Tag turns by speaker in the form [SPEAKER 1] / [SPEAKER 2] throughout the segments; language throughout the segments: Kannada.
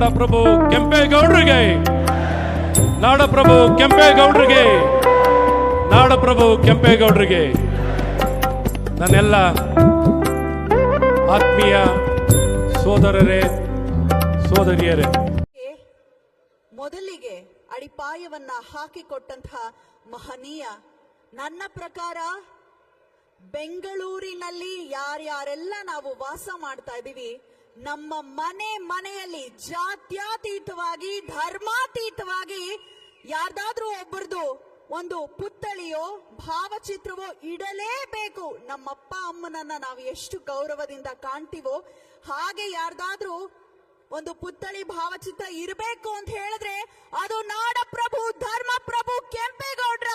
[SPEAKER 1] ನಾಡಪ್ರಭು ಕೆಂಪೇಗೌಡರಿಗೆ. ನಾಡಪ್ರಭು ಕೆಂಪೇಗೌಡರಿಗೆ. ನಾಡಪ್ರಭು ಕೆಂಪೇಗೌಡರಿಗೆ. ನನ್ನೆಲ್ಲ ಆತ್ಮೀಯ ಸೋದರರೇ, ಸೋದರಿಯರೇ.
[SPEAKER 2] ಮೊದಲಿಗೆ ಅಡಿಪಾಯವನ್ನ ಹಾಕಿಕೊಟ್ಟಂತಹ ಮಹನೀಯ, ನನ್ನ ಪ್ರಕಾರ ಬೆಂಗಳೂರಿನಲ್ಲಿ ಯಾರ್ಯಾರೆಲ್ಲ ನಾವು ವಾಸ ಮಾಡ್ತಾ ಇದೀವಿ ನಮ್ಮ ಮನೆ ಮನೆಯಲ್ಲಿ ಜಾತ್ಯಾತೀತವಾಗಿ, ಧರ್ಮಾತೀತವಾಗಿ ಯಾರ್ದಾದ್ರೂ ಒಬ್ಬರದು ಒಂದು ಪುತ್ಥಳಿಯೋ, ಭಾವಚಿತ್ರವೋ ಇಡಲೇಬೇಕು. ನಮ್ಮಪ್ಪ ಅಮ್ಮನನ್ನ ನಾವು ಎಷ್ಟು ಗೌರವದಿಂದ ಕಾಣ್ತೀವೋ, ಹಾಗೆ ಯಾರ್ದಾದ್ರೂ ಒಂದು ಪುತ್ಥಳಿ, ಭಾವಚಿತ್ರ ಇರಬೇಕು ಅಂತ ಹೇಳಿದ್ರೆ ಅದು ನಾಡಪ್ರಭು, ಧರ್ಮಪ್ರಭು ಕೆಂಪೇಗೌಡರ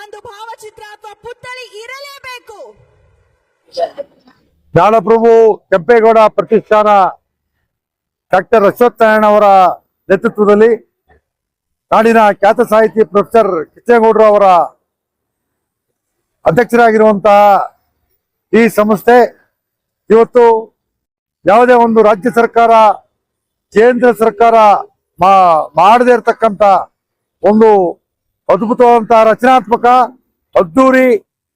[SPEAKER 2] ಒಂದು ಭಾವಚಿತ್ರ ಅಥವಾ ಪುತ್ಥಳಿ ಇರಲೇಬೇಕು.
[SPEAKER 3] ನಾಡಪ್ರಭು ಕೆಂಪೇಗೌಡ ಪ್ರತಿಷ್ಠಾನ ಡಾಕ್ಟರ್ ಅಶ್ವತ್ಥನಾರಾಯಣ ಅವರ ನೇತೃತ್ವದಲ್ಲಿ ನಾಡಿನ ಖ್ಯಾತ ಸಾಹಿತಿ ಪ್ರೊಫೆಸರ್ ಕಿಚ್ಚೇಗೌಡರು ಅವರ ಅಧ್ಯಕ್ಷರಾಗಿರುವಂತಹ ಈ ಸಂಸ್ಥೆ ಇವತ್ತು ಯಾವುದೇ ಒಂದು ರಾಜ್ಯ ಸರ್ಕಾರ, ಕೇಂದ್ರ ಸರ್ಕಾರ ಮಾಡದೇ ಇರತಕ್ಕಂತ ಒಂದು ಅದ್ಭುತವಾದಂತಹ ರಚನಾತ್ಮಕ ಅದ್ದೂರಿ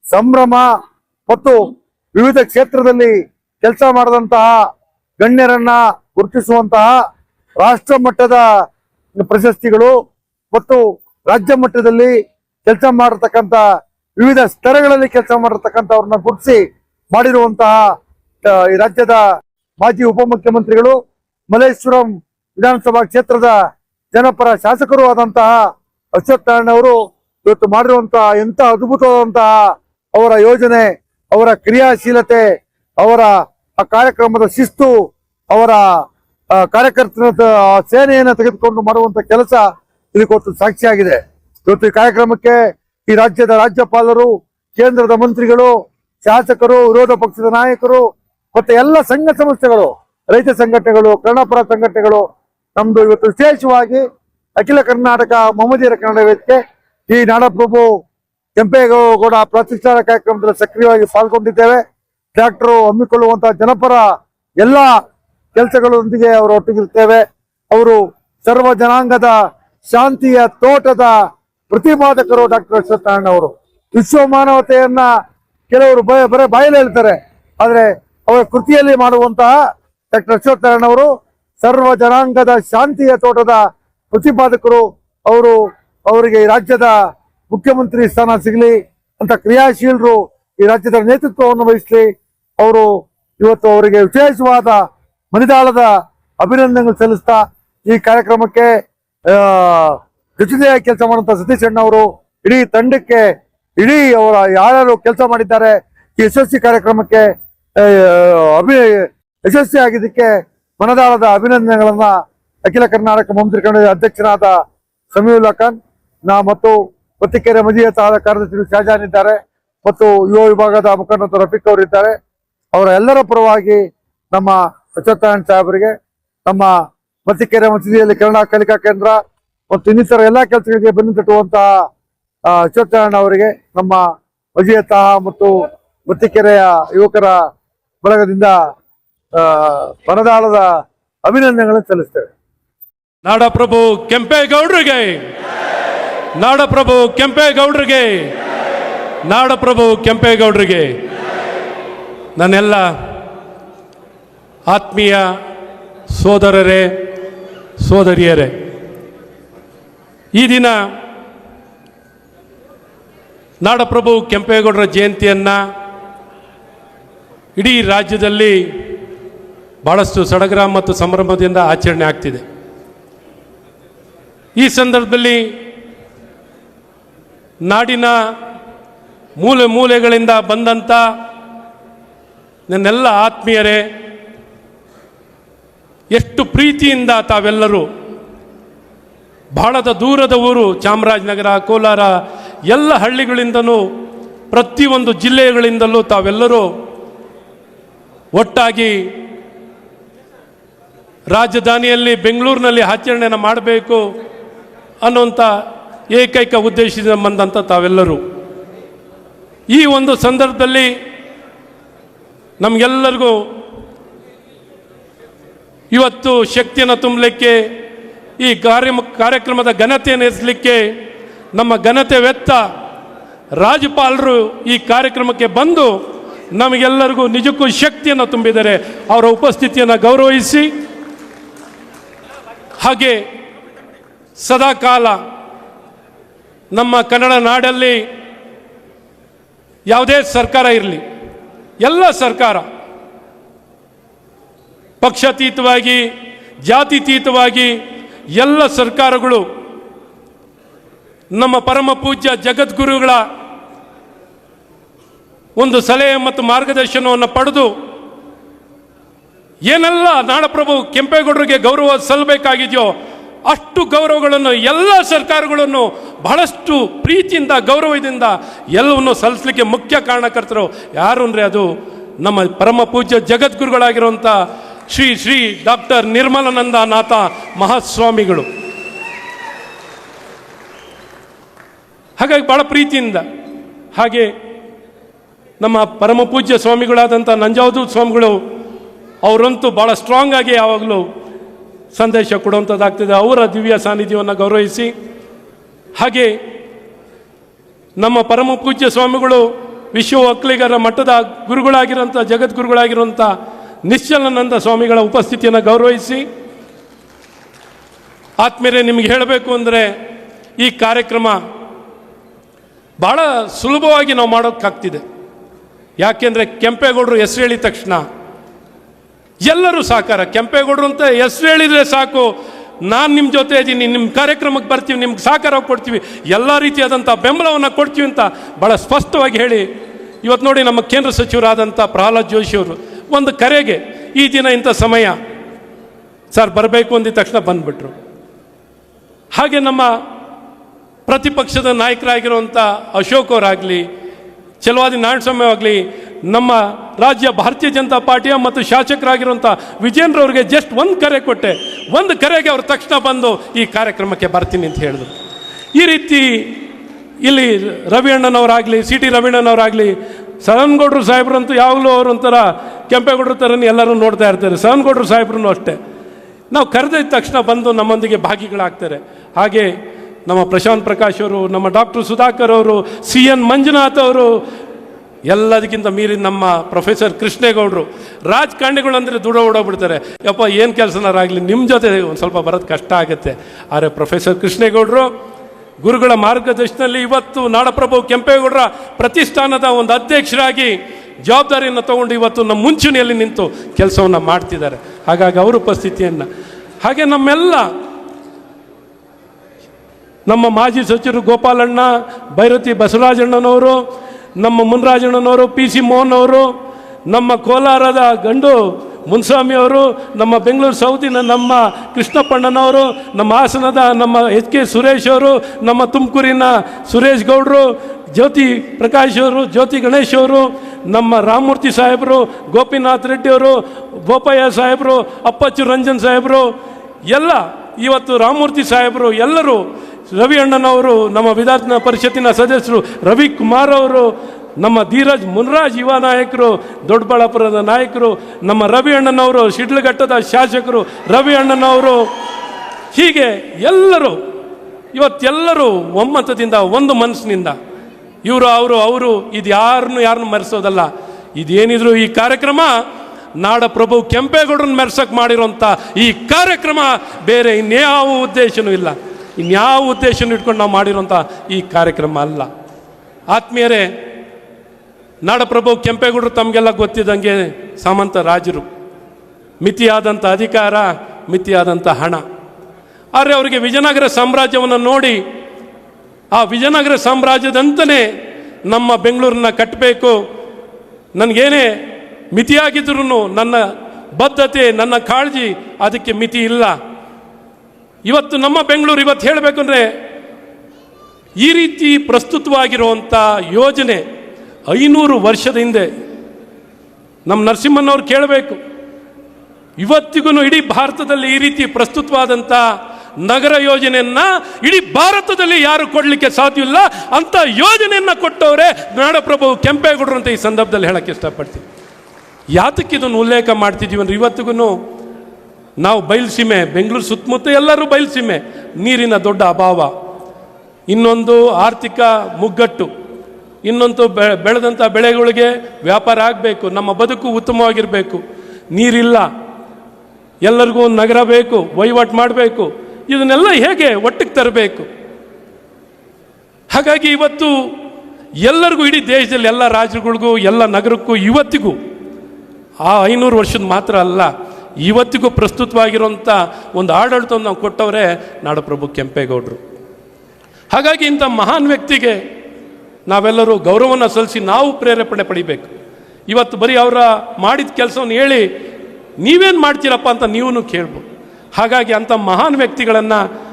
[SPEAKER 3] ಸಂಭ್ರಮ ಮತ್ತು ವಿವಿಧ ಕ್ಷೇತ್ರದಲ್ಲಿ ಕೆಲಸ ಮಾಡಿದಂತಹ ಗಣ್ಯರನ್ನ ಗುರುತಿಸುವಂತಹ ರಾಷ್ಟ್ರ ಮಟ್ಟದ ಪ್ರಶಸ್ತಿಗಳು ಮತ್ತು ರಾಜ್ಯ ಮಟ್ಟದಲ್ಲಿ ಕೆಲಸ ಮಾಡಿರ್ತಕ್ಕಂಥ ವಿವಿಧ ಸ್ತರಗಳಲ್ಲಿ ಕೆಲಸ ಮಾಡಿರ್ತಕ್ಕಂಥವ್ರನ್ನ ಗುರುತಿಸಿ ಮಾಡಿರುವಂತಹ ಈ ರಾಜ್ಯದ ಮಾಜಿ ಉಪಮುಖ್ಯಮಂತ್ರಿಗಳು, ಮಲ್ಲೇಶ್ವರಂ ವಿಧಾನಸಭಾ ಕ್ಷೇತ್ರದ ಜನಪರ ಶಾಸಕರು ಆದಂತಹ ಅಶ್ವತ್ಥನಾರಾಯಣ ಅವರು ಇವತ್ತು ಮಾಡಿರುವಂತಹ ಎಂತ ಅದ್ಭುತವಾದಂತಹ ಅವರ ಯೋಜನೆ ಅವರ ಕ್ರಿಯಾಶೀಲತೆ, ಅವರ, ಆ ಕಾರ್ಯಕ್ರಮದ ಶಿಸ್ತು, ಅವರ ಕಾರ್ಯಕರ್ತರ ಸೇನೆಯನ್ನು ತೆಗೆದುಕೊಂಡು ಮಾಡುವಂತ ಕೆಲಸ ಇದಕ್ಕೊತ್ತು ಸಾಕ್ಷಿಯಾಗಿದೆ ಇವತ್ತು ಈ ಕಾರ್ಯಕ್ರಮಕ್ಕೆ ಈ ರಾಜ್ಯದ ರಾಜ್ಯಪಾಲರು, ಕೇಂದ್ರದ ಮಂತ್ರಿಗಳು, ಶಾಸಕರು, ವಿರೋಧ ಪಕ್ಷದ ನಾಯಕರು, ಮತ್ತೆ ಎಲ್ಲ ಸಂಘ ಸಂಸ್ಥೆಗಳು, ರೈತ ಸಂಘಟನೆಗಳು, ಕನ್ನಡಪರ ಸಂಘಟನೆಗಳು, ನಮ್ದು ಇವತ್ತು ವಿಶೇಷವಾಗಿ ಅಖಿಲ ಕರ್ನಾಟಕ ಮಹಮ್ಮದಿಯರ ಕನ್ನಡ ವೇದಿಕೆ, ಈ ನಾಡಪ್ರಭು ಕೆಂಪೇಗೌಡ ಪ್ರತಿಷ್ಠಾನ ಕಾರ್ಯಕ್ರಮದಲ್ಲಿ ಸಕ್ರಿಯವಾಗಿ ಪಾಲ್ಗೊಂಡಿದ್ದೇವೆ. ಟ್ರಾಕ್ಟರ್ ಹಮ್ಮಿಕೊಳ್ಳುವಂತಹ ಜನಪರ ಎಲ್ಲ ಕೆಲಸಗಳೊಂದಿಗೆ ಅವರು ಒಟ್ಟಿಗಿರುತ್ತೇವೆ. ಅವರು ಸರ್ವ ಜನಾಂಗದ ಶಾಂತಿಯ ತೋಟದ ಪ್ರತಿಪಾದಕರು ಡಾಕ್ಟರ್ ಅಶ್ವತ್ಥನಾರಾಯಣ ಅವರು. ವಿಶ್ವ ಮಾನವತೆಯನ್ನ ಕೆಲವರು ಬಯ ಬರೇ ಬಾಯಲ್ಲಿ ಹೇಳ್ತಾರೆ. ಆದ್ರೆ ಅವರ ಕೃತಿಯಲ್ಲಿ ಮಾಡುವಂತಹ ಡಾಕ್ಟರ್ ಅಶ್ವತ್ಥನಾರಾಯಣ ಅವರು ಸರ್ವ ಜನಾಂಗದ ಶಾಂತಿಯ ತೋಟದ ಪ್ರತಿಪಾದಕರು. ಅವರು ಅವರಿಗೆ ರಾಜ್ಯದ ಮುಖ್ಯಮಂತ್ರಿ ಸ್ಥಾನ ಸಿಗಲಿ ಅಂತ ಕ್ರಿಯಾಶೀಲರು ಈ ರಾಜ್ಯದ ನೇತೃತ್ವವನ್ನು ವಹಿಸಲಿ, ಅವರು ಇವತ್ತು ಅವರಿಗೆ ವಿಶೇಷವಾದ ಮನಿದಾಳದ ಅಭಿನಂದನೆಗಳು ಸಲ್ಲಿಸ್ತಾ ಈ ಕಾರ್ಯಕ್ರಮಕ್ಕೆ ಜೊತೆಯಾಗಿ ಕೆಲಸ ಮಾಡುವಂತ ಸತೀಶ್ ಅಣ್ಣ ಅವರು ಇಡೀ ತಂಡಕ್ಕೆ, ಇಡೀ ಅವರ ಯಾರ್ಯಾರು ಕೆಲಸ ಮಾಡಿದ್ದಾರೆ ಈ ಯಶಸ್ವಿ ಕಾರ್ಯಕ್ರಮಕ್ಕೆ ಅಭಿ, ಯಶಸ್ವಿ ಆಗಿದ್ದಕ್ಕೆ ಮನದಾಳದ ಅಭಿನಂದನೆಗಳನ್ನ ಅಖಿಲ ಕರ್ನಾಟಕ ಮಂತ್ರಿ ಕನ್ನಡ ಅಧ್ಯಕ್ಷರಾದ ಸಮೀವುಲ್ಲಾ ಖಾನ್, ನಾ ಮತ್ತು ಹೊತ್ತಿಕೆರೆ ಮಜಿಯತಾದ ಕಾರ್ಯದರ್ಶಿ ಶಾಜಾನ್ ಇದ್ದಾರೆ. ಮತ್ತು ಯುವ ವಿಭಾಗದ ಮುಖಂಡ ರಫೀಕ್ ಅವರು ಇದ್ದಾರೆ. ಅವರ ಎಲ್ಲರ ಪರವಾಗಿ ನಮ್ಮ ಅಶ್ವತ್ಥನಾರಾಯಣ ಸಾಹೇಬರಿಗೆ ನಮ್ಮ ಪತ್ತಿಕೆರೆ ಮಸೀದಿಯಲ್ಲಿ ಕನ್ನಡ ಕಲಿಕಾ ಕೇಂದ್ರ ಮತ್ತು ಇನ್ನಿತರ ಎಲ್ಲಾ ಕೆಲಸಗಳಿಗೆ ತಟ್ಟುವಂತಹ ಆ, ಅವರಿಗೆ ನಮ್ಮ ವಜಿಯತಾಹ ಮತ್ತು ಮತ್ತಿಕೆರೆಯ ಯುವಕರ ಬಳಗದಿಂದ ಆ, ಮನದಾಳದ ಅಭಿನಂದನೆಗಳನ್ನು ಸಲ್ಲಿಸ್ತೇವೆ.
[SPEAKER 1] ನಾಡಪ್ರಭು ಕೆಂಪೇಗೌಡರಿಗೆ ನಾಡಪ್ರಭು ಕೆಂಪೇಗೌಡರಿಗೆ. ನಾಡಪ್ರಭು ಕೆಂಪೇಗೌಡರಿಗೆ. ನನ್ನೆಲ್ಲ ಆತ್ಮೀಯ ಸೋದರರೇ, ಸೋದರಿಯರೇ, ಈ ದಿನ ನಾಡಪ್ರಭು ಕೆಂಪೇಗೌಡರ ಜಯಂತಿಯನ್ನು ಇಡೀ ರಾಜ್ಯದಲ್ಲಿ ಭಾಳಷ್ಟು ಸಡಗರ ಮತ್ತು ಸಂಭ್ರಮದಿಂದ ಆಚರಣೆ ಆಗ್ತಿದೆ. ಈ ಸಂದರ್ಭದಲ್ಲಿ ನಾಡಿನ ಮೂಲೆ ಮೂಲೆಗಳಿಂದ ಬಂದಂಥ ನನ್ನೆಲ್ಲ ಆತ್ಮೀಯರೇ, ಎಷ್ಟು ಪ್ರೀತಿಯಿಂದ ತಾವೆಲ್ಲರೂ ಬಹಳದ ದೂರದ ಊರು ಚಾಮರಾಜನಗರ, ಕೋಲಾರ, ಎಲ್ಲ ಹಳ್ಳಿಗಳಿಂದಲೂ ಪ್ರತಿಯೊಂದು ಜಿಲ್ಲೆಗಳಿಂದಲೂ ತಾವೆಲ್ಲರೂ ಒಟ್ಟಾಗಿ ರಾಜಧಾನಿಯಲ್ಲಿ ಬೆಂಗಳೂರಿನಲ್ಲಿ ಆಚರಣೆಯನ್ನು ಮಾಡಬೇಕು ಅನ್ನುವಂಥ ಏಕೈಕ ಉದ್ದೇಶದಿಂದ ಬಂದಂಥ ತಾವೆಲ್ಲರೂ. ಈ ಒಂದು ಸಂದರ್ಭದಲ್ಲಿ ನಮಗೆಲ್ಲರಿಗೂ ಇವತ್ತು ಶಕ್ತಿಯನ್ನು ತುಂಬಲಿಕ್ಕೆ ಈ ಕಾರ್ಯ ಕಾರ್ಯಕ್ರಮದ ಘನತೆಯನ್ನು ಎಸಲಿಕ್ಕೆ ನಮ್ಮ ಘನತೆ ವೆತ್ತ ರಾಜ್ಯಪಾಲರು ಈ ಕಾರ್ಯಕ್ರಮಕ್ಕೆ ಬಂದು ನಮಗೆಲ್ಲರಿಗೂ ನಿಜಕ್ಕೂ ಶಕ್ತಿಯನ್ನು ತುಂಬಿದ್ದಾರೆ ಅವರ ಉಪಸ್ಥಿತಿಯನ್ನು ಗೌರವಿಸಿ. ಹಾಗೆ ಸದಾಕಾಲ ನಮ್ಮ ಕನ್ನಡ ನಾಡಲ್ಲಿ ಯಾವುದೇ ಸರ್ಕಾರ ಇರಲಿ, ಎಲ್ಲ ಸರ್ಕಾರ ಪಕ್ಷಾತೀತವಾಗಿ, ಜಾತಿತೀತವಾಗಿ ಎಲ್ಲ ಸರ್ಕಾರಗಳು ನಮ್ಮ ಪರಮ ಪೂಜ್ಯ ಜಗದ್ಗುರುಗಳ ಒಂದು ಸಲಹೆ ಮತ್ತು ಮಾರ್ಗದರ್ಶನವನ್ನು ಪಡೆದು ಏನೆಲ್ಲ ನಾಡಪ್ರಭು ಕೆಂಪೇಗೌಡರಿಗೆ ಗೌರವ ಸಲ್ಲಬೇಕಾಗಿದೆಯೋ ಅಷ್ಟು ಗೌರವಗಳನ್ನು ಎಲ್ಲ ಸರ್ಕಾರಗಳನ್ನು ಬಹಳಷ್ಟು ಪ್ರೀತಿಯಿಂದ, ಗೌರವದಿಂದ ಎಲ್ಲವನ್ನು ಸಲ್ಲಿಸಲಿಕ್ಕೆ ಮುಖ್ಯ ಕಾರಣಕರ್ತರು ಯಾರು ಅಂದರೆ ಅದು ನಮ್ಮ ಪರಮ ಪೂಜ್ಯ ಜಗದ್ಗುರುಗಳಾಗಿರುವಂಥ ಶ್ರೀ ಶ್ರೀ ಡಾಕ್ಟರ್ ನಿರ್ಮಲಾನಂದನಾಥ ಮಹಾಸ್ವಾಮಿಗಳು. ಹಾಗಾಗಿ ಬಹಳ ಪ್ರೀತಿಯಿಂದ, ಹಾಗೆ ನಮ್ಮ ಪರಮ ಪೂಜ್ಯ ಸ್ವಾಮಿಗಳಾದಂಥ ನಂಜಾವಧೂತ್ ಸ್ವಾಮಿಗಳು ಅವರಂತೂ ಭಾಳ ಸ್ಟ್ರಾಂಗ್ ಆಗಿ ಯಾವಾಗಲೂ ಸಂದೇಶ ಕೊಡುವಂಥದ್ದಾಗ್ತದೆ ಅವರ ದಿವ್ಯ ಸಾನ್ನಿಧ್ಯವನ್ನು ಗೌರವಿಸಿ. ಹಾಗೆ ನಮ್ಮ ಪರಮ ಪೂಜ್ಯ ಸ್ವಾಮಿಗಳು ವಿಶ್ವ ಒಕ್ಕಲಿಗರ ಮಠದ ಗುರುಗಳಾಗಿರುವಂಥ ಜಗದ್ಗುರುಗಳಾಗಿರುವಂಥ ನಿಶ್ಚಲಾನಂದ ಸ್ವಾಮಿಗಳ ಉಪಸ್ಥಿತಿಯನ್ನು ಗೌರವಿಸಿ. ಆತ್ಮೀಯರೇ, ನಿಮಗೆ ಹೇಳಬೇಕು ಅಂದರೆ ಈ ಕಾರ್ಯಕ್ರಮ ಭಾಳ ಸುಲಭವಾಗಿ ನಾವು ಮಾಡೋಕ್ಕಾಗ್ತಿದೆ. ಯಾಕೆಂದರೆ ಕೆಂಪೇಗೌಡರು ಹೆಸರು ಹೇಳಿದ ತಕ್ಷಣ ಎಲ್ಲರೂ ಸಾಕಾರ. ಕೆಂಪೇಗೌಡರು ಅಂತ ಹೆಸರು ಹೇಳಿದರೆ ಸಾಕು. ನಾನು ನಿಮ್ಮ ಜೊತೆ ಇದ್ದೀನಿ ನಿಮ್ಮ ಕಾರ್ಯಕ್ರಮಕ್ಕೆ ಬರ್ತೀವಿ, ನಿಮ್ಗೆ ಸಹಕಾರ ಕೊಡ್ತೀವಿ. ಎಲ್ಲ ರೀತಿಯಾದಂಥ ಬೆಂಬಲವನ್ನು ಕೊಡ್ತೀವಿ ಅಂತ ಭಾಳ ಸ್ಪಷ್ಟವಾಗಿ ಹೇಳಿ. ಇವತ್ತು ನೋಡಿ ನಮ್ಮ ಕೇಂದ್ರ ಸಚಿವರಾದಂಥ ಪ್ರಹ್ಲಾದ್ ಜೋಶಿ ಅವರು ಒಂದು ಕರೆಗೆ, ಈ ದಿನ ಇಂಥ ಸಮಯ. ಸರ್, ಬರಬೇಕು ಅಂದಿದ ತಕ್ಷಣ ಬಂದುಬಿಟ್ರು. ಹಾಗೆ ನಮ್ಮ ಪ್ರತಿಪಕ್ಷದ ನಾಯಕರಾಗಿರುವಂಥ ಅಶೋಕ್ ಅವರಾಗಲಿ ಚಲವಾದಿ ನಾರಾಯಣಸ್ವಾಮಿ ಆಗಲಿ ನಮ್ಮ ರಾಜ್ಯ ಭಾರತೀಯ ಜನತಾ ಪಾರ್ಟಿಯ ಮತ್ತು ಶಾಸಕರಾಗಿರುವಂಥ ವಿಜೇಂದ್ರ ಅವರಿಗೆ ಜಸ್ಟ್ ಒಂದು ಕರೆ ಕೊಟ್ಟೆ. ಒಂದು ಕರೆಗೆ ಅವರು ತಕ್ಷಣ ಬಂದು ಈ ಕಾರ್ಯಕ್ರಮಕ್ಕೆ ಬರ್ತೀನಿ ಅಂತ ಹೇಳಿದ್ರು. ಈ ರೀತಿ ಇಲ್ಲಿ ರವಿ ಅಣ್ಣನವರಾಗಲಿ ಸಿ ಟಿ ರವೀಣ್ಣನವರಾಗಲಿ ಸದನಗೌಡರು ಸಾಹೇಬ್ರಂತೂ ಯಾವಾಗಲೂ ಅವರು ಒಂಥರ ಕೆಂಪೇಗೌಡರ ಥರನೇ ಎಲ್ಲರೂ ನೋಡ್ತಾ ಇರ್ತಾರೆ. ಸದನಗೌಡರು ಸಾಹೇಬ್ರೂ ಅಷ್ಟೇ. ನಾವು ಕರೆದಿದ್ದ ತಕ್ಷಣ ಬಂದು ನಮ್ಮೊಂದಿಗೆ ಭಾಗಿಗಳಾಗ್ತಾರೆ. ಹಾಗೆ ನಮ್ಮ ಪ್ರಶಾಂತ್ ಪ್ರಕಾಶ್ ಅವರು, ನಮ್ಮ ಡಾಕ್ಟರ್ ಸುಧಾಕರ್ ಅವರು, ಸಿ ಎನ್ ಮಂಜುನಾಥ್ ಅವರು ಎಲ್ಲದಕ್ಕಿಂತ ಮೀರಿ ನಮ್ಮ ಪ್ರೊಫೆಸರ್ ಕೃಷ್ಣೇಗೌಡರು ರಾಜಕಾರಣಿಗಳು ಅಂದರೆ ದೂಡ ಓಡೋಗ್ಬಿಡ್ತಾರೆ. ಯಪ್ಪ, ಏನು ಕೆಲಸನಾರಾಗಲಿ ನಿಮ್ಮ ಜೊತೆ ಒಂದು ಸ್ವಲ್ಪ ಬರೋದು ಕಷ್ಟ ಆಗುತ್ತೆ. ಆದರೆ ಪ್ರೊಫೆಸರ್ ಕೃಷ್ಣೇಗೌಡರು, ಗುರುಗಳ ಮಾರ್ಗದರ್ಶನದಲ್ಲಿ ಇವತ್ತು ನಾಡಪ್ರಭು ಕೆಂಪೇಗೌಡರ ಪ್ರತಿಷ್ಠಾನದ ಒಂದು ಅಧ್ಯಕ್ಷರಾಗಿ ಜವಾಬ್ದಾರಿಯನ್ನು ತಗೊಂಡು ಇವತ್ತು ನಮ್ಮ ಮುಂಚೂಣಿಯಲ್ಲಿ ನಿಂತು ಕೆಲಸವನ್ನು ಮಾಡ್ತಿದ್ದಾರೆ. ಹಾಗಾಗಿ ಅವರ ಉಪಸ್ಥಿತಿಯನ್ನು. ಹಾಗೆ ನಮ್ಮೆಲ್ಲ ನಮ್ಮ ಮಾಜಿ ಸಚಿವರು ಗೋಪಾಲಣ್ಣ, ಭೈರತಿ ಬಸವರಾಜಣ್ಣನವರು ನಮ್ಮ ಮುನ್ರಾಜಣ್ಣನವರು ಪಿ ಸಿ ಮೋಹನ್ ಅವರು ನಮ್ಮ ಕೋಲಾರದ ಗಂಡು ಮುನ್ಸ್ವಾಮಿ ಅವರು, ನಮ್ಮ ಬೆಂಗಳೂರು ಸೌತಿನ ನಮ್ಮ ಕೃಷ್ಣಪ್ಪಣ್ಣನವರು, ನಮ್ಮ ಹಾಸನದ ನಮ್ಮ ಎಚ್ ಕೆ ಸುರೇಶ್ ಅವರು, ನಮ್ಮ ತುಮಕೂರಿನ ಸುರೇಶ್ ಗೌಡರು, ಜ್ಯೋತಿ ಪ್ರಕಾಶ್ ಅವರು, ಜ್ಯೋತಿ ಗಣೇಶ್ ಅವರು, ನಮ್ಮ ರಾಮಮೂರ್ತಿ ಸಾಹೇಬರು, ಗೋಪಿನಾಥ್ ರೆಡ್ಡಿ ಅವರು, ಬೋಪಯ್ಯ ಸಾಹೇಬರು ಅಪ್ಪಚ್ಚು ರಂಜನ್ ಸಾಹೇಬರು, ಎಲ್ಲ ಇವತ್ತು ರಾಮಮೂರ್ತಿ ಸಾಹೇಬರು ಎಲ್ಲರೂ ರವಿ ಅಣ್ಣನವರು ನಮ್ಮ ವಿಧಾನ ಪರಿಷತ್ತಿನ ಸದಸ್ಯರು ರವಿ ಕುಮಾರ್ ಅವರು, ನಮ್ಮ ಧೀರಜ್ ಮುನ್ರಾಜ್ ಯುವ ನಾಯಕರು, ದೊಡ್ಡಬಳ್ಳಾಪುರದ ನಾಯಕರು, ನಮ್ಮ ರವಿ ಅಣ್ಣನವರು, ಶಿಡ್ಲಘಟ್ಟದ ಶಾಸಕರು, ರವಿ ಅಣ್ಣನವರು, ಹೀಗೆ ಎಲ್ಲರೂ, ಇವತ್ತೆಲ್ಲರೂ ಒಮ್ಮತದಿಂದ, ಒಂದು ಮನಸ್ಸಿನಿಂದ, ಇವರು, ಅವರು ಅವರು, ಇದು ಯಾರನ್ನು ಯಾರನ್ನು ಮರೆಸೋದಲ್ಲ, ಇದೇನಿದ್ರು ಈ ಕಾರ್ಯಕ್ರಮ ನಾಡ ಪ್ರಭು ಕೆಂಪೇಗೌಡರನ್ನ ಮೆರೆಸಕ್ಕೆ ಮಾಡಿರೋಂಥ ಈ ಕಾರ್ಯಕ್ರಮ, ಬೇರೆ ಇನ್ಯಾವ ಉದ್ದೇಶನೂ ಇಲ್ಲ. ಇನ್ಯಾವ ಉದ್ದೇಶನೂ ಇಟ್ಕೊಂಡು ನಾವು ಮಾಡಿರೋಂಥ ಈ ಕಾರ್ಯಕ್ರಮ ಅಲ್ಲ. ಆತ್ಮೀಯರೇ, ನಾಡಪ್ರಭು ಕೆಂಪೇಗೌಡರು ತಮಗೆಲ್ಲ ಗೊತ್ತಿದ್ದಂಗೆ ಸಾಮಂತ ರಾಜರು ಮಿತಿಯಾದಂಥ ಅಧಿಕಾರ ಮಿತಿಯಾದಂಥ ಹಣ. ಆದರೆ ಅವರಿಗೆ ವಿಜಯನಗರ ಸಾಮ್ರಾಜ್ಯವನ್ನು ನೋಡಿ, ಆ ವಿಜಯನಗರ ಸಾಮ್ರಾಜ್ಯದಂತನೇ ನಮ್ಮ ಬೆಂಗಳೂರನ್ನ ಕಟ್ಟಬೇಕು ನನಗೇನೇ ಮಿತಿಯಾಗಿದ್ರೂ ನನ್ನ ಬದ್ಧತೆ, ನನ್ನ ಕಾಳಜಿ, ಅದಕ್ಕೆ ಮಿತಿ ಇಲ್ಲ. ಇವತ್ತು ನಮ್ಮ ಬೆಂಗಳೂರು ಇವತ್ತು ಹೇಳಬೇಕಂದ್ರೆ ಈ ರೀತಿ ಪ್ರಸ್ತುತವಾಗಿರುವಂಥ ಯೋಜನೆ ಐನೂರು ವರ್ಷದ ಹಿಂದೆ ನಮ್ಮ ನರಸಿಂಹನವ್ರು ಕೇಳಬೇಕು. ಇವತ್ತಿಗೂ ಇಡೀ ಭಾರತದಲ್ಲಿ ಈ ರೀತಿ ಪ್ರಸ್ತುತವಾದಂಥ ನಗರ ಯೋಜನೆಯನ್ನ ಇಡೀ ಭಾರತದಲ್ಲಿ ಯಾರು ಕೊಡಲಿಕ್ಕೆ ಸಾಧ್ಯವಿಲ್ಲ ಅಂತ ಯೋಜನೆಯನ್ನ ಕೊಟ್ಟವರೇ ನಾಡಪ್ರಭು ಕೆಂಪೇಗೌಡರು ಅಂತ ಈ ಸಂದರ್ಭದಲ್ಲಿ ಹೇಳಕ್ಕೆ ಇಷ್ಟಪಡ್ತೀನಿ. ಯಾತಕ್ಕೆ ಇದನ್ನು ಉಲ್ಲೇಖ ಮಾಡ್ತಿದ್ದೀವಿ ಅಂದ್ರೆ ಇವತ್ತಿಗೂ ನಾವು ಬಯಲುಸೀಮೆ ಬೆಂಗಳೂರು ಸುತ್ತಮುತ್ತ ಎಲ್ಲರೂ ಬಯಲುಸೀಮೆ ನೀರಿನ ದೊಡ್ಡ ಅಭಾವ. ಇನ್ನೊಂದು ಆರ್ಥಿಕ ಮುಗ್ಗಟ್ಟು. ಇನ್ನೊಂದು ಬೆ ಬೆಳೆದಂಥ ಬೆಳೆಗಳಿಗೆ ವ್ಯಾಪಾರ ಆಗಬೇಕು, ನಮ್ಮ ಬದುಕು ಉತ್ತಮವಾಗಿರಬೇಕು. ನೀರಿಲ್ಲ. ಎಲ್ಲರಿಗೂ ಒಂದು ನಗರ ಬೇಕು, ವಹಿವಾಟು ಮಾಡಬೇಕು. ಇದನ್ನೆಲ್ಲ ಹೇಗೆ ಒಟ್ಟಿಗೆ ತರಬೇಕು? ಹಾಗಾಗಿ ಇವತ್ತು ಎಲ್ಲರಿಗೂ ಇಡೀ ದೇಶದಲ್ಲಿ, ಎಲ್ಲ ರಾಜ್ಯಗಳಿಗೂ, ಎಲ್ಲ ನಗರಕ್ಕೂ, ಇವತ್ತಿಗೂ, ಆ ಐನೂರು ವರ್ಷದ ಮಾತ್ರ ಅಲ್ಲ ಇವತ್ತಿಗೂ ಪ್ರಸ್ತುತವಾಗಿರುವಂಥ ಒಂದು ಆಡಳಿತವನ್ನು ನಾವು ಕೊಟ್ಟವರೇ ನಾಡಪ್ರಭು ಕೆಂಪೇಗೌಡರು. ಹಾಗಾಗಿ ಇಂಥ ಮಹಾನ್ ವ್ಯಕ್ತಿಗೆ ನಾವೆಲ್ಲರೂ ಗೌರವವನ್ನು ಸಲ್ಲಿಸಿ ನಾವು ಪ್ರೇರೇಪಣೆ ಪಡಿಬೇಕು. ಇವತ್ತು ಬರೀ ಅವರ ಮಾಡಿದ ಕೆಲಸವನ್ನು ಹೇಳಿ ನೀವೇನು ಮಾಡ್ತೀರಪ್ಪ ಅಂತ ನೀವೂ ಕೇಳ್ಬೋದು. ಹಾಗಾಗಿ ಅಂಥ ಮಹಾನ್ ವ್ಯಕ್ತಿಗಳನ್ನು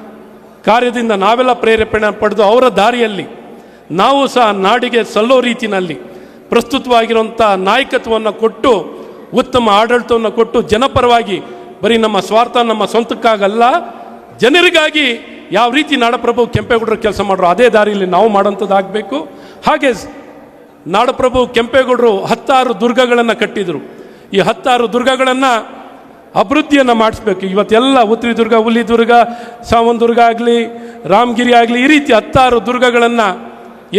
[SPEAKER 1] ಕಾರ್ಯದಿಂದ ನಾವೆಲ್ಲ ಪ್ರೇರೇಪಣೆ ಪಡೆದು ಅವರ ದಾರಿಯಲ್ಲಿ ನಾವು ಸಹ ನಾಡಿಗೆ ಸಲ್ಲೋ ರೀತಿಯಲ್ಲಿ ಪ್ರಸ್ತುತವಾಗಿರುವಂಥ ನಾಯಕತ್ವವನ್ನು ಕೊಟ್ಟು ಉತ್ತಮ ಆಡಳಿತವನ್ನು ಕೊಟ್ಟು ಜನಪರವಾಗಿ ಬರೀ ನಮ್ಮ ಸ್ವಾರ್ಥ, ನಮ್ಮ ಸ್ವಂತಕ್ಕಾಗಲ್ಲ, ಜನರಿಗಾಗಿ ಯಾವ ರೀತಿ ನಾಡಪ್ರಭು ಕೆಂಪೇಗೌಡರು ಕೆಲಸ ಮಾಡ್ರು ಅದೇ ದಾರಿಯಲ್ಲಿ ನಾವು ಮಾಡೋಂಥದ್ದಾಗಬೇಕು ಹಾಗೆ ನಾಡಪ್ರಭು ಕೆಂಪೇಗೌಡರು ಹತ್ತಾರು ದುರ್ಗಗಳನ್ನು ಕಟ್ಟಿದರು. ಈ ಹತ್ತಾರು ದುರ್ಗಗಳನ್ನು ಅಭಿವೃದ್ಧಿಯನ್ನು ಮಾಡಿಸ್ಬೇಕು. ಇವತ್ತೆಲ್ಲ ಉತ್ರಿ ದುರ್ಗ, ಹುಲಿ ದುರ್ಗ, ಸಾವನ್ ದುರ್ಗ ಆಗಲಿ, ರಾಮಗಿರಿ ಆಗಲಿ, ಈ ರೀತಿ ಹತ್ತಾರು ದುರ್ಗಗಳನ್ನು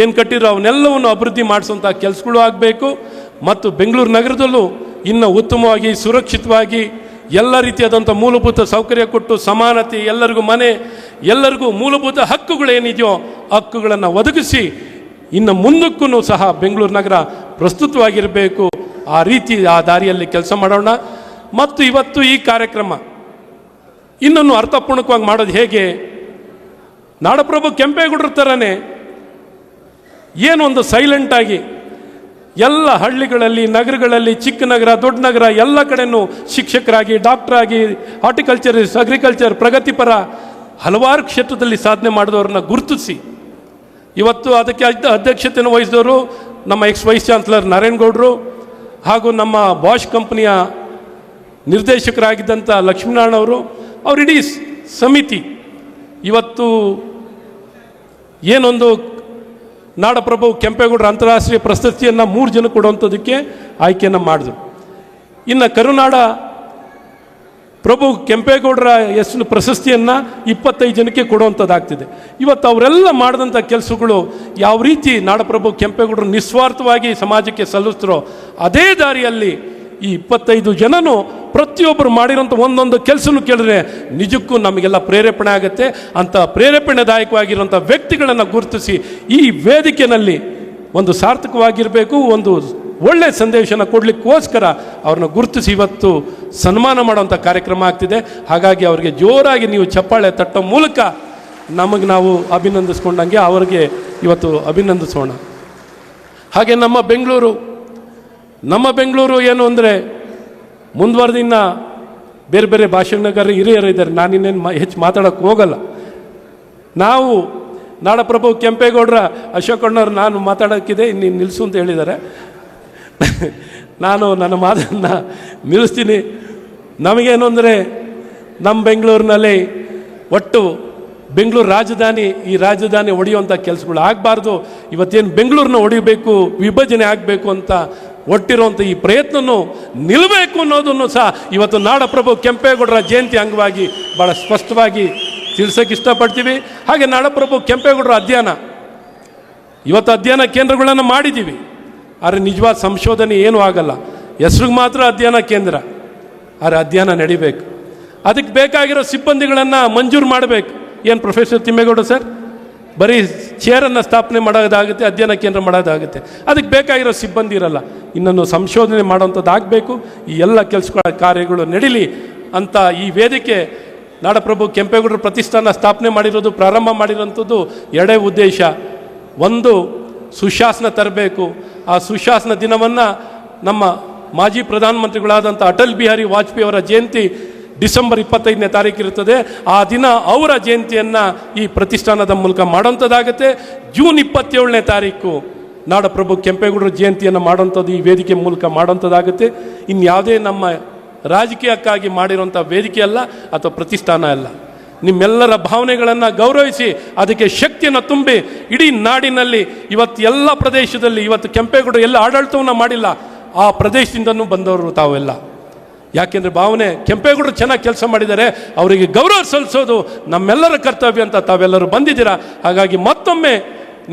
[SPEAKER 1] ಏನು ಕಟ್ಟಿದ್ರು, ಅವನ್ನೆಲ್ಲವನ್ನು ಅಭಿವೃದ್ಧಿ ಮಾಡಿಸುವಂಥ ಕೆಲಸಗಳು ಆಗಬೇಕು. ಮತ್ತು ಬೆಂಗಳೂರು ನಗರದಲ್ಲೂ ಇನ್ನು ಉತ್ತಮವಾಗಿ, ಸುರಕ್ಷಿತವಾಗಿ ಎಲ್ಲ ರೀತಿಯಾದಂಥ ಮೂಲಭೂತ ಸೌಕರ್ಯ ಕೊಟ್ಟು, ಸಮಾನತೆ, ಎಲ್ಲರಿಗೂ ಮನೆ, ಎಲ್ಲರಿಗೂ ಮೂಲಭೂತ ಹಕ್ಕುಗಳೇನಿದೆಯೋ ಹಕ್ಕುಗಳನ್ನು ಒದಗಿಸಿ ಇನ್ನು ಮುಂದಕ್ಕೂ ಸಹ ಬೆಂಗಳೂರು ನಗರ ಪ್ರಸ್ತುತವಾಗಿರಬೇಕು. ಆ ರೀತಿ ಆ ದಾರಿಯಲ್ಲಿ ಕೆಲಸ ಮಾಡೋಣ. ಮತ್ತು ಇವತ್ತು ಈ ಕಾರ್ಯಕ್ರಮ ಇನ್ನನ್ನು ಅರ್ಥಪೂರ್ಣಕವಾಗಿ ಮಾಡೋದು ಹೇಗೆ? ನಾಡಪ್ರಭು ಕೆಂಪೇಗೌಡರ ಥರನೇ ಏನೊಂದು ಸೈಲೆಂಟ್ ಆಗಿ ಎಲ್ಲ ಹಳ್ಳಿಗಳಲ್ಲಿ, ನಗರಗಳಲ್ಲಿ, ಚಿಕ್ಕ ನಗರ, ದೊಡ್ಡ ನಗರ, ಎಲ್ಲ ಕಡೆನೂ ಶಿಕ್ಷಕರಾಗಿ ಡಾಕ್ಟರಾಗಿ ಹಾರ್ಟಿಕಲ್ಚರಿಸ್ಟ್ ಅಗ್ರಿಕಲ್ಚರ್ ಪ್ರಗತಿಪರ ಹಲವಾರು ಕ್ಷೇತ್ರದಲ್ಲಿ ಸಾಧನೆ ಮಾಡಿದವ್ರನ್ನ ಗುರುತಿಸಿ. ಇವತ್ತು ಅದಕ್ಕೆ ಅಧ್ಯ- ಅಧ್ಯಕ್ಷತೆಯನ್ನು ವಹಿಸಿದವರು ನಮ್ಮ ಎಕ್ಸ್ ವೈಸ್ ಚಾನ್ಸಲರ್ ನಾರಾಯಣಗೌಡರು ಹಾಗೂ ನಮ್ಮ ಬಾಷ್ ಕಂಪನಿಯ ನಿರ್ದೇಶಕರಾಗಿದ್ದಂಥ ಲಕ್ಷ್ಮೀನಾರಾಯಣ ಅವರು ಅವರಿಡೀ ಸಮಿತಿ ಇವತ್ತು ಏನೊಂದು ನಾಡಪ್ರಭು ಕೆಂಪೇಗೌಡರ ಅಂತಾರಾಷ್ಟ್ರೀಯ ಪ್ರಶಸ್ತಿಯನ್ನು ಮೂರು ಜನ ಕೊಡುವಂಥದ್ದಕ್ಕೆ ಆಯ್ಕೆಯನ್ನು ಮಾಡಿದ್ರು. ಇನ್ನು ಕರುನಾಡ ಪ್ರಭು ಕೆಂಪೇಗೌಡರ ಹೆಸರು ಪ್ರಶಸ್ತಿಯನ್ನು ಇಪ್ಪತ್ತೈದು ಜನಕ್ಕೆ ಕೊಡುವಂಥದ್ದಾಗ್ತಿದೆ. ಇವತ್ತು ಅವರೆಲ್ಲ ಮಾಡಿದಂಥ ಕೆಲಸಗಳು ಯಾವ ರೀತಿ ನಾಡಪ್ರಭು ಕೆಂಪೇಗೌಡರು ನಿಸ್ವಾರ್ಥವಾಗಿ ಸಮಾಜಕ್ಕೆ ಸಲ್ಲಿಸ್ತಾರೋ ಅದೇ ದಾರಿಯಲ್ಲಿ ಈ ಇಪ್ಪತ್ತೈದು ಜನನು ಪ್ರತಿಯೊಬ್ಬರು ಮಾಡಿರೋಂಥ ಒಂದೊಂದು ಕೆಲಸನೂ ಕೇಳಿದ್ರೆ ನಿಜಕ್ಕೂ ನಮಗೆಲ್ಲ ಪ್ರೇರೇಪಣೆ ಆಗುತ್ತೆ. ಅಂತ ಪ್ರೇರೇಪಣೆದಾಯಕವಾಗಿರುವಂಥ ವ್ಯಕ್ತಿಗಳನ್ನು ಗುರುತಿಸಿ ಈ ವೇದಿಕೆಯಲ್ಲಿ ಒಂದು ಸಾರ್ಥಕವಾಗಿರಬೇಕು, ಒಂದು ಒಳ್ಳೆ ಸಂದೇಶನ ಕೊಡಲಿಕ್ಕೋಸ್ಕರ ಅವ್ರನ್ನ ಗುರುತಿಸಿ ಇವತ್ತು ಸನ್ಮಾನ ಮಾಡುವಂಥ ಕಾರ್ಯಕ್ರಮ ಆಗ್ತಿದೆ. ಹಾಗಾಗಿ ಅವರಿಗೆ ಜೋರಾಗಿ ನೀವು ಚಪ್ಪಾಳೆ ತಟ್ಟೋ ಮೂಲಕ ನಮಗೆ ನಾವು ಅಭಿನಂದಿಸ್ಕೊಂಡಂಗೆ ಅವರಿಗೆ ಇವತ್ತು ಅಭಿನಂದಿಸೋಣ. ಹಾಗೆ ನಮ್ಮ ಬೆಂಗಳೂರು ನಮ್ಮ ಬೆಂಗಳೂರು ಏನು ಅಂದರೆ ಮುಂದುವರೆದಿನ್ನ ಬೇರೆ ಬೇರೆ ಭಾಷಣಗಾರರು ಹಿರಿಯರು ಇದ್ದಾರೆ. ನಾನು ಇನ್ನೇನು ಹೆಚ್ಚು ಮಾತಾಡೋಕ್ಕೆ ಹೋಗಲ್ಲ. ನಾವು ನಾಡಪ್ರಭು ಕೆಂಪೇಗೌಡರ ಅಶೋಕಣ್ಣವ್ರು ನಾನು ಮಾತಾಡೋಕ್ಕಿದೆ, ಇನ್ನು ನಿಲ್ಲಿಸು ಅಂತ ಹೇಳಿದ್ದಾರೆ. ನಾನು ನನ್ನ ಮಾತನ್ನು ನಿಲ್ಲಿಸ್ತೀನಿ. ನಮಗೇನು ಅಂದರೆ ನಮ್ಮ ಬೆಂಗಳೂರಿನಲ್ಲಿ ಒಟ್ಟು ಬೆಂಗಳೂರು ರಾಜಧಾನಿ, ಈ ರಾಜಧಾನಿ ಒಡೆಯುವಂಥ ಕೆಲಸಗಳು ಆಗಬಾರ್ದು. ಇವತ್ತೇನು ಬೆಂಗಳೂರನ್ನ ಹೊಡಿಬೇಕು ವಿಭಜನೆ ಆಗಬೇಕು ಅಂತ ಒಟ್ಟಿರುವಂಥ ಈ ಪ್ರಯತ್ನನೂ ನಿಲ್ಲಬೇಕು ಅನ್ನೋದನ್ನು ಸಹ ಇವತ್ತು ನಾಡಪ್ರಭು ಕೆಂಪೇಗೌಡರ ಜಯಂತಿ ಅಂಗವಾಗಿ ಭಾಳ ಸ್ಪಷ್ಟವಾಗಿ ತಿಳಿಸೋಕೆ ಇಷ್ಟಪಡ್ತೀವಿ. ಹಾಗೆ ನಾಡಪ್ರಭು ಕೆಂಪೇಗೌಡರ ಅಧ್ಯಯನ. ಇವತ್ತು ಅಧ್ಯಯನ ಕೇಂದ್ರಗಳನ್ನು ಮಾಡಿದ್ದೀವಿ. ಆದರೆ ನಿಜವಾದ ಸಂಶೋಧನೆ ಏನೂ ಆಗಲ್ಲ. ಹೆಸ್ರಿಗೆ ಮಾತ್ರ ಅಧ್ಯಯನ ಕೇಂದ್ರ. ಆದರೆ ಅಧ್ಯಯನ ನಡಿಬೇಕು. ಅದಕ್ಕೆ ಬೇಕಾಗಿರೋ ಸಿಬ್ಬಂದಿಗಳನ್ನು ಮಂಜೂರು ಮಾಡಬೇಕು. ಏನು ಪ್ರೊಫೆಸರ್ ತಿಮ್ಮೇಗೌಡ ಸರ್? ಬರೀ ಚೇರನ್ನು ಸ್ಥಾಪನೆ ಮಾಡೋದಾಗುತ್ತೆ, ಅಧ್ಯಯನ ಕೇಂದ್ರ ಮಾಡೋದಾಗುತ್ತೆ. ಅದಕ್ಕೆ ಬೇಕಾಗಿರೋ ಸಿಬ್ಬಂದಿ ಇರಲ್ಲ. ಇನ್ನೊಂದು ಸಂಶೋಧನೆ ಮಾಡೋವಂಥದ್ದು ಆಗಬೇಕು. ಈ ಎಲ್ಲ ಕೆಲಸಗಳ ಕಾರ್ಯಗಳು ನಡೀಲಿ ಅಂತ ಈ ವೇದಿಕೆ ನಾಡಪ್ರಭು ಕೆಂಪೇಗೌಡರು ಪ್ರತಿಷ್ಠಾನ ಸ್ಥಾಪನೆ ಮಾಡಿರೋದು, ಪ್ರಾರಂಭ ಮಾಡಿರೋಂಥದ್ದು ಎರಡೇ ಉದ್ದೇಶ. ಒಂದು, ಸುಶಾಸನ ತರಬೇಕು. ಆ ಸುಶಾಸನ ದಿನವನ್ನು ನಮ್ಮ ಮಾಜಿ ಪ್ರಧಾನಮಂತ್ರಿಗಳಾದಂಥ ಅಟಲ್ ಬಿಹಾರಿ ವಾಜಪೇಯಿ ಅವರ ಜಯಂತಿ ಡಿಸೆಂಬರ್ ಇಪ್ಪತ್ತೈದನೇ ತಾರೀಕು ಇರುತ್ತದೆ. ಆ ದಿನ ಅವರ ಜಯಂತಿಯನ್ನು ಈ ಪ್ರತಿಷ್ಠಾನದ ಮೂಲಕ ಮಾಡೋಂಥದ್ದಾಗುತ್ತೆ ಜೂನ್ ಇಪ್ಪತ್ತೇಳನೇ ತಾರೀಕು ನಾಡಪ್ರಭು ಕೆಂಪೇಗೌಡರ ಜಯಂತಿಯನ್ನು ಮಾಡೋಂಥದ್ದು ಈ ವೇದಿಕೆ ಮೂಲಕ ಮಾಡೋಂಥದ್ದಾಗುತ್ತೆ ಇನ್ಯಾವುದೇ ನಮ್ಮ ರಾಜಕೀಯಕ್ಕಾಗಿ ಮಾಡಿರುವಂಥ ವೇದಿಕೆ ಅಲ್ಲ, ಅಥವಾ ಪ್ರತಿಷ್ಠಾನ ಅಲ್ಲ. ನಿಮ್ಮೆಲ್ಲರ ಭಾವನೆಗಳನ್ನು ಗೌರವಿಸಿ, ಅದಕ್ಕೆ ಶಕ್ತಿಯನ್ನು ತುಂಬಿ, ಇಡೀ ನಾಡಿನಲ್ಲಿ ಇವತ್ತು ಎಲ್ಲ ಪ್ರದೇಶದಲ್ಲಿ ಇವತ್ತು ಕೆಂಪೇಗೌಡ ಎಲ್ಲ ಆಡಳಿತವನ್ನು ಮಾಡಿಲ್ಲ. ಆ ಪ್ರದೇಶದಿಂದನೂ ಬಂದವರು ತಾವೆಲ್ಲ. ಯಾಕೆಂದರೆ ಭಾವನೆ ಕೆಂಪೇಗೌಡರು ಚೆನ್ನಾಗಿ ಕೆಲಸ ಮಾಡಿದ್ದಾರೆ, ಅವರಿಗೆ ಗೌರವ ಸಲ್ಲಿಸೋದು ನಮ್ಮೆಲ್ಲರ ಕರ್ತವ್ಯ ಅಂತ ತಾವೆಲ್ಲರೂ ಬಂದಿದ್ದೀರಾ? ಹಾಗಾಗಿ ಮತ್ತೊಮ್ಮೆ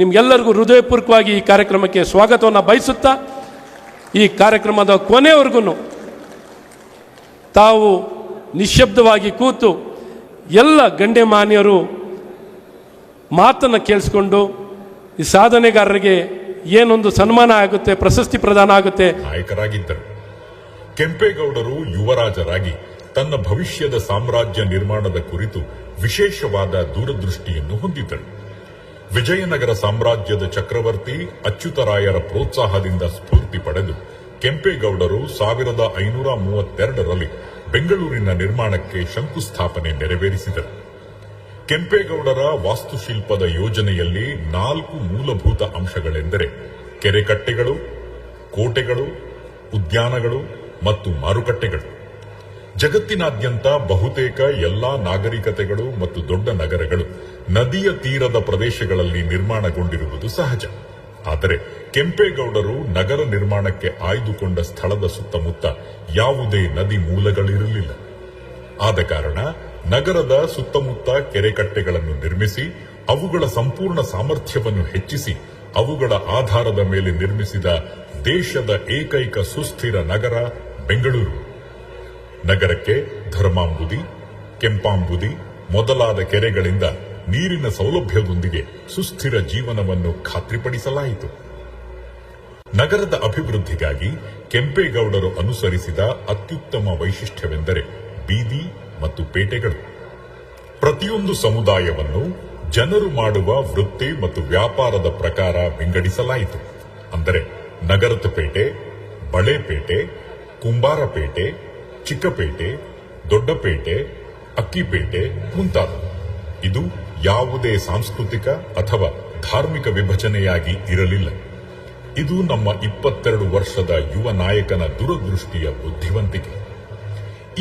[SPEAKER 1] ನಿಮ್ಗೆಲ್ಲರಿಗೂ ಹೃದಯಪೂರ್ವಕವಾಗಿ ಈ ಕಾರ್ಯಕ್ರಮಕ್ಕೆ ಸ್ವಾಗತವನ್ನು ಬಯಸುತ್ತಾ, ಈ ಕಾರ್ಯಕ್ರಮದ ಕೊನೆಯವರೆಗೂ ತಾವು ನಿಶಬ್ದವಾಗಿ ಕೂತು ಎಲ್ಲ ಗಣ್ಯಮಾನ್ಯರು ಮಾತನ್ನು ಕೇಳಿಸ್ಕೊಂಡು ಈ ಸಾಧನೆಗಾರರಿಗೆ ಏನೊಂದು ಸನ್ಮಾನ ಆಗುತ್ತೆ, ಪ್ರಶಸ್ತಿ ಪ್ರದಾನ ಆಗುತ್ತೆ?
[SPEAKER 4] ನಾಯಕರಾಗಿದ್ದರು. ಕೆಂಪೇಗೌಡರು ಯುವರಾಜರಾಗಿ ತನ್ನ ಭವಿಷ್ಯದ ಸಾಮ್ರಾಜ್ಯ ನಿರ್ಮಾಣದ ಕುರಿತು ವಿಶೇಷವಾದ ದೂರದೃಷ್ಟಿಯನ್ನು ಹೊಂದಿದ್ದರು. ವಿಜಯನಗರ ಸಾಮ್ರಾಜ್ಯದ ಚಕ್ರವರ್ತಿ ಅಚ್ಯುತರಾಯರ ಪ್ರೋತ್ಸಾಹದಿಂದ ಸ್ಫೂರ್ತಿ ಪಡೆದು ಕೆಂಪೇಗೌಡರು ಸಾವಿರದ ಐನೂರ ಮೂವತ್ತೆರಡರಲ್ಲಿ ಬೆಂಗಳೂರಿನ ನಿರ್ಮಾಣಕ್ಕೆ ಶಂಕುಸ್ಥಾಪನೆ ನೆರವೇರಿಸಿದರು. ಕೆಂಪೇಗೌಡರ ವಾಸ್ತುಶಿಲ್ಪದ ಯೋಜನೆಯಲ್ಲಿ ನಾಲ್ಕು ಮೂಲಭೂತ ಅಂಶಗಳೆಂದರೆ ಕೆರೆಕಟ್ಟೆಗಳು, ಕೋಟೆಗಳು, ಉದ್ಯಾನಗಳು ಮತ್ತು ಮಾರುಕಟ್ಟೆಗಳು. ಜಗತ್ತಿನಾದ್ಯಂತ ಬಹುತೇಕ ಎಲ್ಲಾ ನಾಗರಿಕತೆಗಳು ಮತ್ತು ದೊಡ್ಡ ನಗರಗಳು ನದಿಯ ತೀರದ ಪ್ರದೇಶಗಳಲ್ಲಿ ನಿರ್ಮಾಣಗೊಂಡಿರುವುದು ಸಹಜ. ಆದರೆ ಕೆಂಪೇಗೌಡರು ನಗರ ನಿರ್ಮಾಣಕ್ಕೆ ಆಯ್ದುಕೊಂಡ ಸ್ಥಳದ ಸುತ್ತಮುತ್ತ ಯಾವುದೇ ನದಿ ಮೂಲಗಳಿರಲಿಲ್ಲ. ಆದ ಕಾರಣ ನಗರದ ಸುತ್ತಮುತ್ತ ಕೆರೆಕಟ್ಟೆಗಳನ್ನು ನಿರ್ಮಿಸಿ, ಅವುಗಳ ಸಂಪೂರ್ಣ ಸಾಮರ್ಥ್ಯವನ್ನು ಹೆಚ್ಚಿಸಿ, ಅವುಗಳ ಆಧಾರದ ಮೇಲೆ ನಿರ್ಮಿಸಿದ ದೇಶದ ಏಕೈಕ ಸುಸ್ಥಿರ ನಗರ ಬೆಂಗಳೂರು. ನಗರಕ್ಕೆ ಧರ್ಮಾಂಬುದಿ, ಕೆಂಪಾಂಬುದಿ ಮೊದಲಾದ ಕೆರೆಗಳಿಂದ ನೀರಿನ ಸೌಲಭ್ಯದೊಂದಿಗೆ ಸುಸ್ಥಿರ ಜೀವನವನ್ನು ಖಾತ್ರಿಪಡಿಸಲಾಯಿತು. ನಗರದ ಅಭಿವೃದ್ಧಿಗಾಗಿ ಕೆಂಪೇಗೌಡರು ಅನುಸರಿಸಿದ ಅತ್ಯುತ್ತಮ ವೈಶಿಷ್ಟ್ಯವೆಂದರೆ ಬೀದಿ ಮತ್ತು ಪೇಟೆಗಳು. ಪ್ರತಿಯೊಂದು ಸಮುದಾಯವನ್ನು ಜನರು ಮಾಡುವ ವೃತ್ತಿ ಮತ್ತು ವ್ಯಾಪಾರದ ಪ್ರಕಾರ ವಿಂಗಡಿಸಲಾಯಿತು. ಅಂದರೆ ನಗರದ ಪೇಟೆ ಬಳೆಪೇಟೆ ಕುಂಬಾರಪೇಟೆ, ಚಿಕ್ಕಪೇಟೆ, ದೊಡ್ಡಪೇಟೆ, ಅಕ್ಕಿಪೇಟೆ ಮುಂತಾದವು ಇದು ಯಾವುದೇ ಸಾಂಸ್ಕೃತಿಕ ಅಥವಾ ಧಾರ್ಮಿಕ ವಿಭಜನೆಯಾಗಿ ಇರಲಿಲ್ಲ. ಇದು ನಮ್ಮ ಇಪ್ಪತ್ತೆರಡು ವರ್ಷದ ಯುವ ನಾಯಕನ ದುರದೃಷ್ಟಿಯ ಬುದ್ಧಿವಂತಿಕೆ.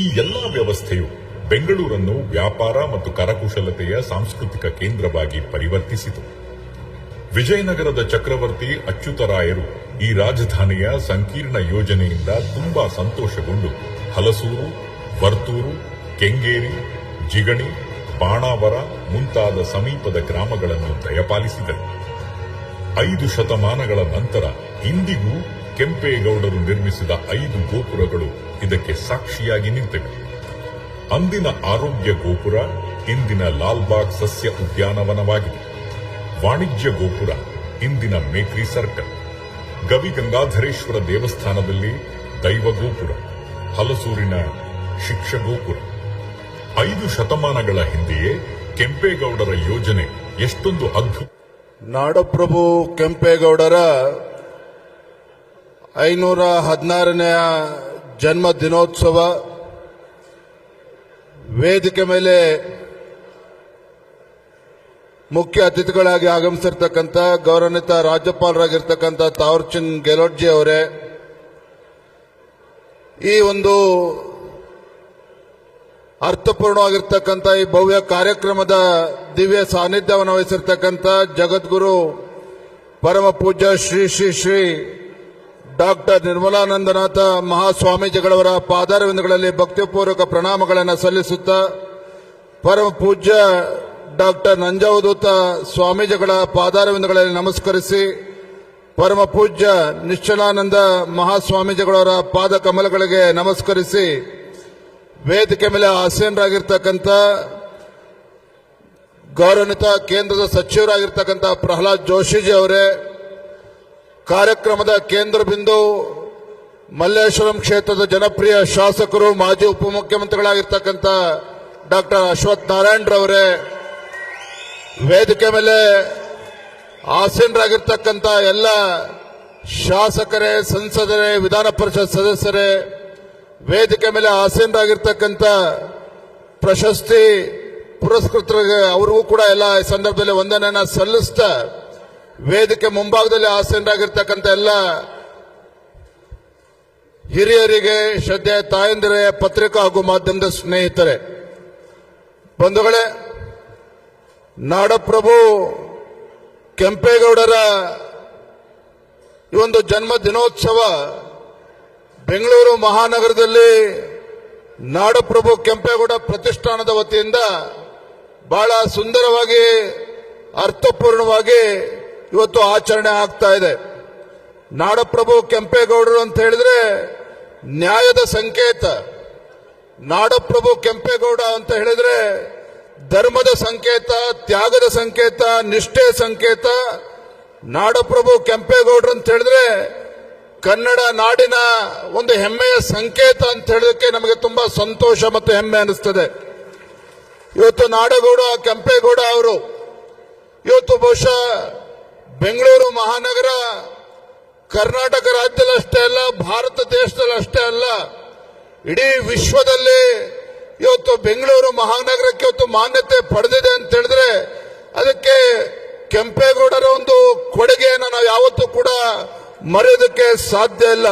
[SPEAKER 4] ಈ ಎಲ್ಲ ವ್ಯವಸ್ಥೆಯು ಬೆಂಗಳೂರನ್ನು ವ್ಯಾಪಾರ ಮತ್ತು ಕರಕುಶಲತೆಯ ಸಾಂಸ್ಕೃತಿಕ ಕೇಂದ್ರವಾಗಿ ಪರಿವರ್ತಿಸಿತು. ವಿಜಯನಗರದ ಚಕ್ರವರ್ತಿ ಅಚ್ಯುತರಾಯರು ಈ ರಾಜಧಾನಿಯ ಸಂಕೀರ್ಣ ಯೋಜನೆಯಿಂದ ತುಂಬಾ ಸಂತೋಷಗೊಂಡು ಹಲಸೂರು, ವರ್ತೂರು, ಕೆಂಗೇರಿ, ಜಿಗಣಿ, ಬಾಣಾವರ ಮುಂತಾದ ಸಮೀಪದ ಗ್ರಾಮಗಳನ್ನು ದಯಪಾಲಿಸಿದರು. ಐದು ಶತಮಾನಗಳ ನಂತರ ಇಂದಿಗೂ ಕೆಂಪೇಗೌಡರು ನಿರ್ಮಿಸಿದ ಐದು ಗೋಪುರಗಳು ಇದಕ್ಕೆ ಸಾಕ್ಷಿಯಾಗಿ ನಿಂತಿವೆ. ಅಂದಿನ ಆರೋಗ್ಯ ಗೋಪುರ, ಇಂದಿನ ಲಾಲ್ಬಾಗ್ ಸಸ್ಯ ಉದ್ಯಾನವನವಾಗಿದೆ. ವಾಣಿಜ್ಯ ಗೋಪುರ, ಇಂದಿನ ಮೇಕ್ರಿ ಸರ್ಕಲ್. ಗವಿ ಗಂಗಾಧರೇಶ್ವರ ದೇವಸ್ಥಾನದಲ್ಲಿ ದೈವ ಗೋಪುರ, ಹಲಸೂರಿನ ಶಿಕ್ಷ ಗೋಪುರ. ಐದು ಶತಮಾನಗಳ ಹಿಂದೆಯೇ ಕೆಂಪೇಗೌಡರ ಯೋಜನೆ ಎಷ್ಟೊಂದು ಅದ್ಭುತ
[SPEAKER 5] ನಾಡಪ್ರಭು ಕೆಂಪೇಗೌಡರ ಐನೂರ ಹದಿನಾರನೆಯ ಜನ್ಮ ದಿನೋತ್ಸವ ವೇದಿಕೆ ಮೇಲೆ ಮುಖ್ಯ ಅತಿಥಿಗಳಾಗಿ ಆಗಮಿಸಿರ್ತಕ್ಕಂಥ ಗೌರವಾನ್ವಿತ ರಾಜ್ಯಪಾಲರಾಗಿರ್ತಕ್ಕಂಥ ತಾವರ್ಚಂದ್ ಗೆಲೋಟ್ಜಿ ಅವರೇ, ಈ ಒಂದು ಅರ್ಥಪೂರ್ಣವಾಗಿರ್ತಕ್ಕಂಥ ಈ ಭವ್ಯ ಕಾರ್ಯಕ್ರಮದ ದಿವ್ಯ ಸಾನ್ನಿಧ್ಯವನ್ನು ವಹಿಸಿರ್ತಕ್ಕಂಥ ಜಗದ್ಗುರು ಪರಮ ಪೂಜ್ಯ ಶ್ರೀ ಶ್ರೀ ಶ್ರೀ ಡಾಕ್ಟರ್ ನಿರ್ಮಲಾನಂದನಾಥ ಮಹಾಸ್ವಾಮೀಜಿಗಳವರ ಪಾದಾರವಿಂದಗಳಲ್ಲಿ ಭಕ್ತಿಪೂರ್ವಕ ಪ್ರಣಾಮಗಳನ್ನು ಸಲ್ಲಿಸುತ್ತಾ ಪರಮ ಪೂಜ್ಯ ಡಾಕ್ಟರ್ ನಂಜಾವಧೂತ ಸ್ವಾಮೀಜಿಗಳ ಪಾದಾರವಿಂದಗಳಲ್ಲಿ ನಮಸ್ಕರಿಸಿ ಪರಮ ಪೂಜ್ಯ ನಿಶ್ಚಲಾನಂದ ಮಹಾಸ್ವಾಮೀಜಿಗಳವರ ಪಾದ ಕಮಲಗಳಿಗೆ ನಮಸ್ಕರಿಸಿ ವೇದಿಕೆ ಮೇಲೆ ಆಸೀನರಾಗಿರ್ತಕ್ಕಂಥ ಗೌರವಿತ ಕೇಂದ್ರದ ಸಚಿವರಾಗಿರ್ತಕ್ಕಂಥ ಪ್ರಹ್ಲಾದ್ ಜೋಶಿಜಿ ಅವರೇ, ಕಾರ್ಯಕ್ರಮದ ಕೇಂದ್ರ ಬಿಂದು ಮಲ್ಲೇಶ್ವರಂ ಕ್ಷೇತ್ರದ ಜನಪ್ರಿಯ ಶಾಸಕರು, ಮಾಜಿ ಉಪಮುಖ್ಯಮಂತ್ರಿಗಳಾಗಿರ್ತಕ್ಕಂಥ ಡಾಕ್ಟರ್ ಅಶ್ವಥ್ ನಾರಾಯಣರವರೇ ವೇದಿಕೆ ಮೇಲೆ ಆಸೀನರಾಗಿರ್ತಕ್ಕಂಥ ಎಲ್ಲ ಶಾಸಕರೇ, ಸಂಸದರೇ, ವಿಧಾನ ಪರಿಷತ್ ಸದಸ್ಯರೇ, ವೇದಿಕೆ ಮೇಲೆ ಆಸೀನರಾಗಿರ್ತಕ್ಕಂಥ ಪ್ರಶಸ್ತಿ ಪುರಸ್ಕೃತರಿಗೆ ಅವ್ರಿಗೂ ಕೂಡ ಎಲ್ಲ ಈ ಸಂದರ್ಭದಲ್ಲಿ ವಂದನೆಯನ್ನ ಸಲ್ಲಿಸ್ತಾ ವೇದಿಕೆ ಮುಂಭಾಗದಲ್ಲಿ ಆಸೀನರಾಗಿರ್ತಕ್ಕಂಥ ಎಲ್ಲ ಹಿರಿಯರಿಗೆ ಶ್ರದ್ಧೆ ತಾಯಂದಿರೇ, ಪತ್ರಿಕಾ ಹಾಗೂ ಮಾಧ್ಯಮದ ಸ್ನೇಹಿತರೆ, ಬಂಧುಗಳೇ ನಾಡಪ್ರಭು ಕೆಂಪೇಗೌಡರ ಈ ಒಂದು ಜನ್ಮ ದಿನೋತ್ಸವ ಬೆಂಗಳೂರು ಮಹಾನಗರದಲ್ಲಿ
[SPEAKER 2] ನಾಡಪ್ರಭು ಕೆಂಪೇಗೌಡ ಪ್ರತಿಷ್ಠಾನದ ವತಿಯಿಂದ ಬಹಳ ಸುಂದರವಾಗಿ, ಅರ್ಥಪೂರ್ಣವಾಗಿ ಇವತ್ತು ಆಚರಣೆ ಆಗ್ತಾ ಇದೆ. ನಾಡಪ್ರಭು ಕೆಂಪೇಗೌಡರು ಅಂತ ಹೇಳಿದ್ರೆ ನ್ಯಾಯದ ಸಂಕೇತ. ನಾಡಪ್ರಭು ಕೆಂಪೇಗೌಡ ಅಂತ ಹೇಳಿದ್ರೆ ಧರ್ಮದ ಸಂಕೇತ, ತ್ಯಾಗದ ಸಂಕೇತ, ನಿಷ್ಠೆ ಸಂಕೇತ. ನಾಡಪ್ರಭು ಕೆಂಪೇಗೌಡರು ಅಂತ ಹೇಳಿದ್ರೆ ಕನ್ನಡ ನಾಡಿನ ಒಂದು ಹೆಮ್ಮೆಯ ಸಂಕೇತ ಅಂತ ಹೇಳೋದಕ್ಕೆ ನಮಗೆ ತುಂಬಾ ಸಂತೋಷ ಮತ್ತು ಹೆಮ್ಮೆ ಅನಿಸ್ತದೆ. ಇವತ್ತು ನಾಡಗೌಡ, ಕೆಂಪೇಗೌಡ ಅವರು ಇವತ್ತು ಬಹುಶಃ ಬೆಂಗಳೂರು ಮಹಾನಗರ ಕರ್ನಾಟಕ ರಾಜ್ಯದಲ್ಲಷ್ಟೇ ಅಲ್ಲ, ಭಾರತ ದೇಶದಲ್ಲಷ್ಟೇ ಅಲ್ಲ, ಇಡೀ ವಿಶ್ವದಲ್ಲಿ ಇವತ್ತು ಬೆಂಗಳೂರು ಮಹಾನಗರಕ್ಕೆ ಇವತ್ತು ಮಾನ್ಯತೆ ಪಡೆದಿದೆ ಅಂತ ಹೇಳಿದ್ರೆ ಅದಕ್ಕೆ ಕೆಂಪೇಗೌಡರ ಒಂದು ಕೊಡುಗೆಯನ್ನು ನಾವು ಯಾವತ್ತೂ ಕೂಡ ಮರೆಯೋದಕ್ಕೆ ಸಾಧ್ಯ ಇಲ್ಲ.